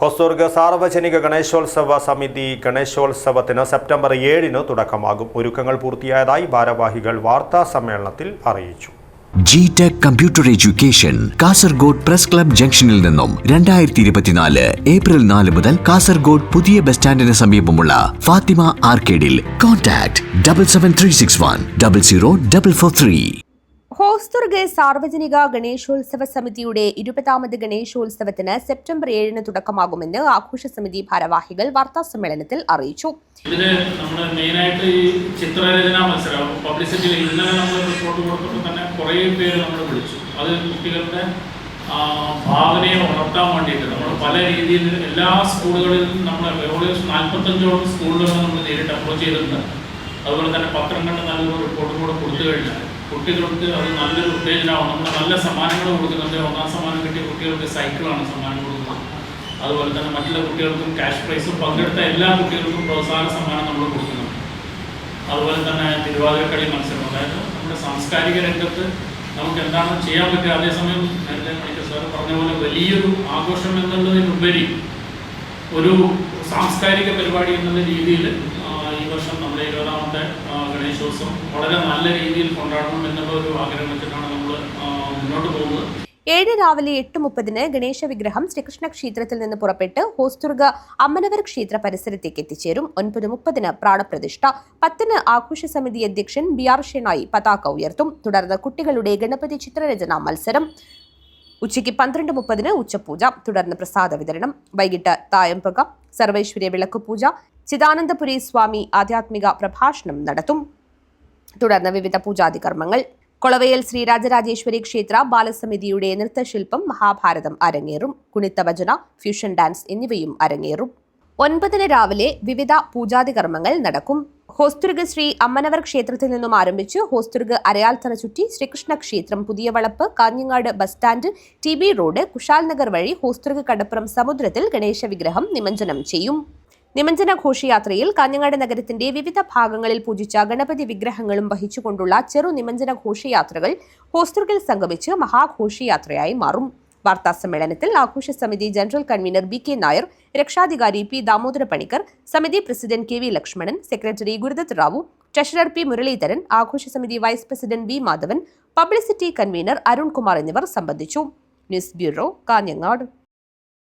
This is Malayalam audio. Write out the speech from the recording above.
ഹൊസൂർഗ് സാർവജനിക ഗണേശോത്സവ സമിതി ഗണേശോത്സവത്തിന് സെപ്റ്റംബർ ഏഴിന് തുടക്കമാകും. ഒരുക്കങ്ങൾ പൂർത്തിയായതായി ഭാരവാഹികൾ വാർത്താ സമ്മേളനത്തിൽ അറിയിച്ചു. G tech computer education Kasaragod press club ജംഗ്ഷനിൽ നിന്നും രണ്ടായിരത്തി ഇരുപത്തിനാല് ഏപ്രിൽ നാല് മുതൽ കാസർഗോഡ് പുതിയ ബസ് സ്റ്റാൻഡിന് സമീപമുള്ള Fathima ആർക്കേഡിൽ. Contact double seven three six one double zero double four three Hosdurg സാർവജനിക ഗണേശോത്സവ സമിതിയുടെ ഇരുപതാമത് ഗണേശോത്സവത്തിന് സെപ്റ്റംബർ ഏഴിന് തുടക്കമാകുമെന്ന് ആഘോഷ സമിതി ഭാരവാഹികൾ വാർത്താ സമ്മേളനത്തിൽ അറിയിച്ചു. ഇതിന് നമ്മൾ മെയിനായിട്ട് ഈ ചിത്രരചനാ മത്സരം പബ്ലിസിറ്റിയിൽ ഇന്നലെ നമ്മൾ റിപ്പോർട്ട് കൊടുത്തപ്പോൾ തന്നെ കുറേ പേര് നമ്മൾ വിളിച്ചു. അത് കുട്ടികളുടെ ഭാവനയെ ഉണർത്താൻ വേണ്ടിയിട്ട് നമ്മൾ പല രീതിയിൽ എല്ലാ സ്കൂളുകളിലും നമ്മൾ ഏകദേശം നാൽപ്പത്തഞ്ചോളം സ്കൂളുകളിൽ നമ്മൾ നേരിട്ട് അപ്രോച്ച് ചെയ്തിട്ടുണ്ട്. അതുപോലെ തന്നെ പത്രങ്ങളിൽ നല്ലൊരു റിപ്പോർട്ടും കൂടെ കൊടുത്തു കഴിഞ്ഞാൽ കുട്ടികൾക്ക് അത് നല്ലൊരു ഉത്തേജനമാണ് നമ്മൾ നല്ല സമ്മാനങ്ങൾ കൊടുക്കുന്നുണ്ട് ഒന്നാം സമ്മാനം കിട്ടിയ കുട്ടികൾക്ക് സൈക്കിളാണ് സമ്മാനം കൊടുക്കുന്നത്. അതുപോലെ തന്നെ മറ്റുള്ള കുട്ടികൾക്കും ക്യാഷ് പ്രൈസും പങ്കെടുത്ത എല്ലാ കുട്ടികൾക്കും പ്രോത്സാഹന സമ്മാനം നമ്മൾ കൊടുക്കുന്നുണ്ട്. അതുപോലെ തന്നെ തിരുവാതിരക്കളി മത്സരം. അതായത് നമ്മുടെ സാംസ്കാരിക രംഗത്ത് നമുക്ക് എന്താണ് ചെയ്യാൻ പറ്റുക? അതേസമയം നേരത്തെ മണിക്കർ സാർ പറഞ്ഞ പോലെ വലിയൊരു ആഘോഷം എന്നുള്ളതിനുപരി ഒരു സാംസ്കാരിക പരിപാടി എന്നുള്ള രീതിയിൽ ഈ വർഷം നമ്മുടെ ഇരുപതാമത്തെ ആ, ഗണേശോത്സവം വളരെ നല്ല രീതിയിൽ കൊണ്ടാടണം എന്നുള്ള ഒരു ആഗ്രഹം വെച്ചിട്ടാണ് നമ്മൾ മുന്നോട്ട് പോകുന്നത്. ഏഴ് രാവിലെ എട്ട് മുപ്പതിന് ഗണേശ വിഗ്രഹം ശ്രീകൃഷ്ണ ക്ഷേത്രത്തിൽ നിന്ന് പുറപ്പെട്ട് ഹോസ്തുർഗ അമ്മനവർ ക്ഷേത്ര പരിസരത്തേക്ക് എത്തിച്ചേരും. ഒൻപത് മുപ്പതിന് പ്രാണപ്രതിഷ്ഠ പത്തിന് ആഘോഷ സമിതി അധ്യക്ഷൻ ബി ആർ ഷെനായി പതാക ഉയർത്തും. തുടർന്ന് കുട്ടികളുടെ ഗണപതി ചിത്രരചനാ മത്സരം ഉച്ചയ്ക്ക് പന്ത്രണ്ട് മുപ്പതിന് ഉച്ചപൂജ തുടർന്ന് പ്രസാദ വിതരണം. വൈകിട്ട് തായമ്പക സർവൈശ്വര്യ വിളക്കുപൂജ ചിദാനന്ദപുരി സ്വാമി ആധ്യാത്മിക പ്രഭാഷണം നടത്തും. തുടർന്ന് വിവിധ പൂജാതി കർമ്മങ്ങൾ കൊളവയൽ ശ്രീരാജരാജേശ്വരി ക്ഷേത്ര ബാലസമിതിയുടെ നൃത്തശില്പം മഹാഭാരതം അരങ്ങേറും. കുണിത്ത ഭജന ഫ്യൂഷൻ ഡാൻസ് എന്നിവയും അരങ്ങേറും. ഒൻപതിന് രാവിലെ വിവിധ പൂജാതി കർമ്മങ്ങൾ നടക്കും. ഹോസ്തുർഗ് ശ്രീ അമ്മനവർ ക്ഷേത്രത്തിൽ നിന്നും ആരംഭിച്ച് ഹോസ്തുർഗ് അരയാൽത്തറ ചുറ്റി ശ്രീകൃഷ്ണ ക്ഷേത്രം പുതിയ വളപ്പ് Kanhangad bus stand T B road Kushal Nagar വഴി ഹോസ്തുർഗ് കടപ്പുറം സമുദ്രത്തിൽ ഗണേശ വിഗ്രഹം നിമഞ്ജനം ചെയ്യും. നിമഞ്ജന ഘോഷയാത്രയിൽ കാഞ്ഞങ്ങാട് നഗരത്തിന്റെ വിവിധ ഭാഗങ്ങളിൽ പൂജിച്ച ഗണപതി വിഗ്രഹങ്ങളും വഹിച്ചുകൊണ്ടുള്ള ചെറു നിമഞ്ജന ഘോഷയാത്രകൾ ഹോസ്തുർഗിൽ സംഗമിച്ച് മഹാഘോഷയാത്രയായി മാറും. വാർത്താ സമ്മേളനത്തിൽ ആഘോഷ സമിതി general convener B K Nair രക്ഷാധികാരി പി ദാമോദര പണിക്കർ സമിതി president K V Lakshmanan secretary Gurudath Rao treasurer P Muraleedharan ആഘോഷ സമിതി vice president V Madhavan publicity convener Arunkumar എന്നിവർ സംബന്ധിച്ചു. News bureau Kanhangad.